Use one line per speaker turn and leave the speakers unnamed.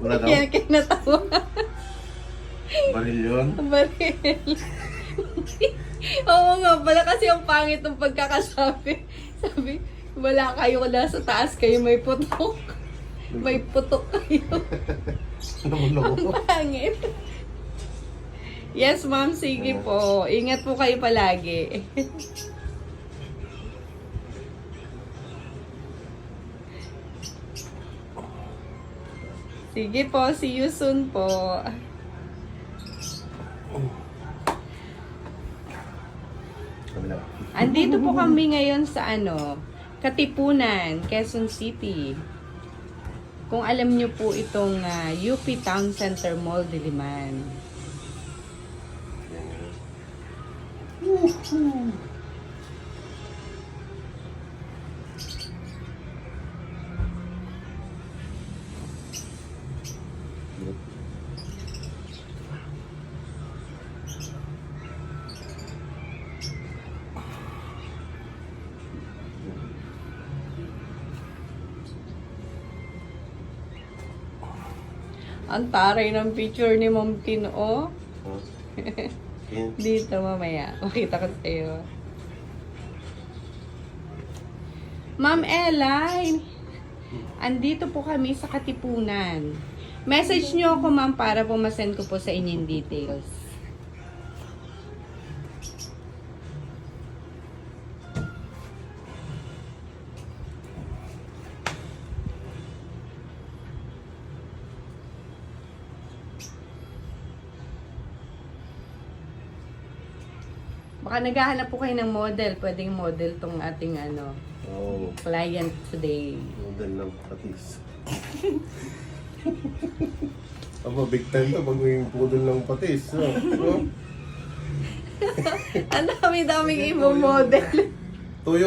Wala daw.
Kaya kinatawa.
Baril yun.
Baril. Oo nga pala kasi ang pangit ng pagkakasabi. Sabi, wala kayo nasa taas kayo may putok. May putok kayo.
Lumulo.
Pangit. Yes, ma'am. Sige po. Ingat po kayo palagi. Sige po. See you soon po. Andito po kami ngayon sa ano, Katipunan, Quezon City. Kung alam niyo po itong ah, UP Town Center Mall Diliman. Ang taray ng picture ni Ma'am Tin, oh. Dito mamaya. Makita ko sa'yo. Ma'am Ella, andito po kami sa Katipunan. Message nyo ako ma'am para po masend ko po sa inyo yung details. Baka naghahanap po kayo ng model. Pwedeng model tong ating ano,
Oh,
client today.
model ng patis. Aba, big time to pag may pudol ng patis. No? No?
Ang dami-daming imo model.